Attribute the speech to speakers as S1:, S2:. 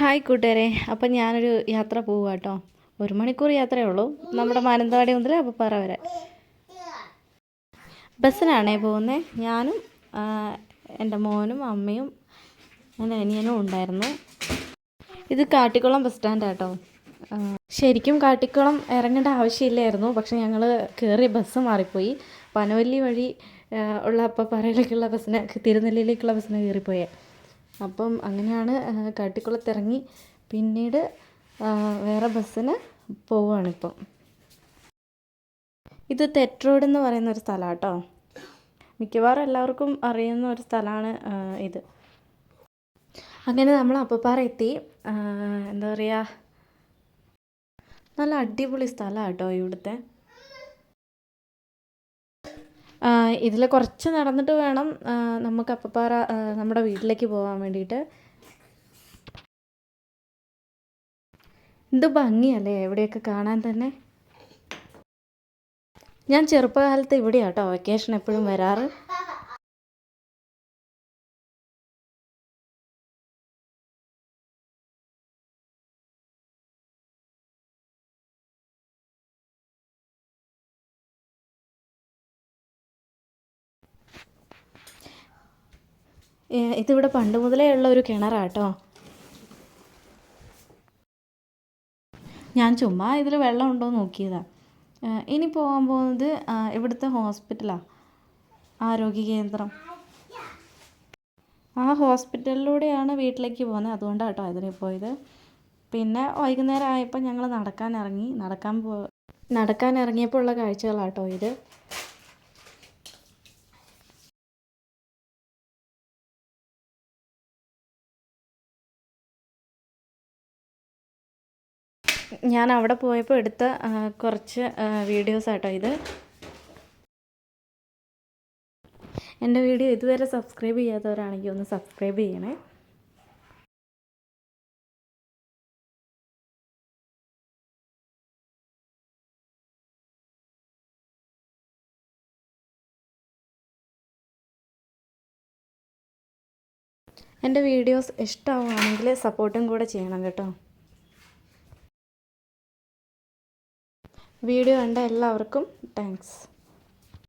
S1: Hi കൂട്ടുകാരെ അപ്പം ഞാനൊരു യാത്ര പോവുക കേട്ടോ ഒരു മണിക്കൂർ യാത്രയേ ഉള്ളൂ. നമ്മുടെ മാനന്തവാടി മുതൽ അപ്പപ്പാറ വരെ. ബസ്സിനാണേ പോകുന്നത് ഞാനും എന്റെ മോനും അമ്മയും എന്റെ അനിയനും ഉണ്ടായിരുന്നു. ഇത് കാട്ടിക്കുളം ബസ് സ്റ്റാൻഡ് കേട്ടോ ശരിക്കും കാട്ടിക്കുളം ഇറങ്ങേണ്ട ആവശ്യമില്ലായിരുന്നു. പക്ഷെ ഞങ്ങൾ കയറിയ ബസ് മാറിപ്പോയി. പനവല്ലി വഴി ഉള്ള അപ്പപ്പാറയിലേക്കുള്ള ബസ്സിനെ തിരുനെല്ലിയിലേക്കുള്ള ബസ്സിനെ കയറിപ്പോയേ അപ്പം അങ്ങനെയാണ് കാട്ടിക്കുളത്തിറങ്ങി പിന്നീട് വേറെ ബസ്സിന് പോവുകയാണിപ്പം ഇത് തെറ്റ് റോഡ് എന്ന് പറയുന്ന ഒരു സ്ഥലമാണ് കേട്ടോ മിക്കവാറും എല്ലാവർക്കും അറിയുന്ന ഒരു സ്ഥലമാണ് ഇത്. അങ്ങനെ നമ്മൾ അപ്പപ്പാറ എത്തി. എന്താ പറയുക നല്ല അടിപൊളി സ്ഥലമാണ് കേട്ടോ ഇവിടുത്തെ. ഇതിൽ കുറച്ച് നടന്നിട്ട് വേണം നമുക്ക് അപ്പപ്പാറ നമ്മുടെ വീട്ടിലേക്ക് പോകാൻ വേണ്ടിയിട്ട്. എന്ത് ഭംഗിയല്ലേ എവിടെയൊക്കെ കാണാൻ തന്നെ. ഞാൻ ചെറുപ്പകാലത്ത് ഇവിടെയാട്ടോ വെക്കേഷൻ എപ്പോഴും വരാറ്. ഇതിവിടെ പണ്ട് മുതലേ ഉള്ള ഒരു കിണറാട്ടോ. ഞാൻ ചുമ്മാ ഇതിൽ വെള്ളം ഉണ്ടോ എന്ന് നോക്കിയതാ. ഇനി പോകാൻ പോകുന്നത് ഇവിടുത്തെ ഹോസ്പിറ്റലാണ് ആരോഗ്യ കേന്ദ്രം. ആ ഹോസ്പിറ്റലിലൂടെയാണ് വീട്ടിലേക്ക് പോകുന്നത്. അതുകൊണ്ടാണ് കേട്ടോ അതിന് പോയത്. പിന്നെ വൈകുന്നേരം ആയപ്പോൾ ഞങ്ങൾ നടക്കാൻ ഇറങ്ങി. നടക്കാൻ പോ നടക്കാൻ ഇറങ്ങിയപ്പോൾ ഉള്ള കാഴ്ചകളാട്ടോ ഇത്. ഞാൻ അവിടെ പോയപ്പോൾ എടുത്ത കുറച്ച് വീഡിയോസ് ആട്ടോ ഇത്. എന്റെ വീഡിയോ ഇതുവരെ സബ്സ്ക്രൈബ് ചെയ്യാത്തവരാണെങ്കിൽ ഒന്ന് സബ്സ്ക്രൈബ് ചെയ്യണേ. എന്റെ വീഡിയോസ് ഇഷ്ടമാവുകയാണെങ്കിൽ സപ്പോർട്ടും കൂടെ ചെയ്യണം കേട്ടോ. വീഡിയോ കണ്ട എല്ലാവർക്കും താങ്ക്സ്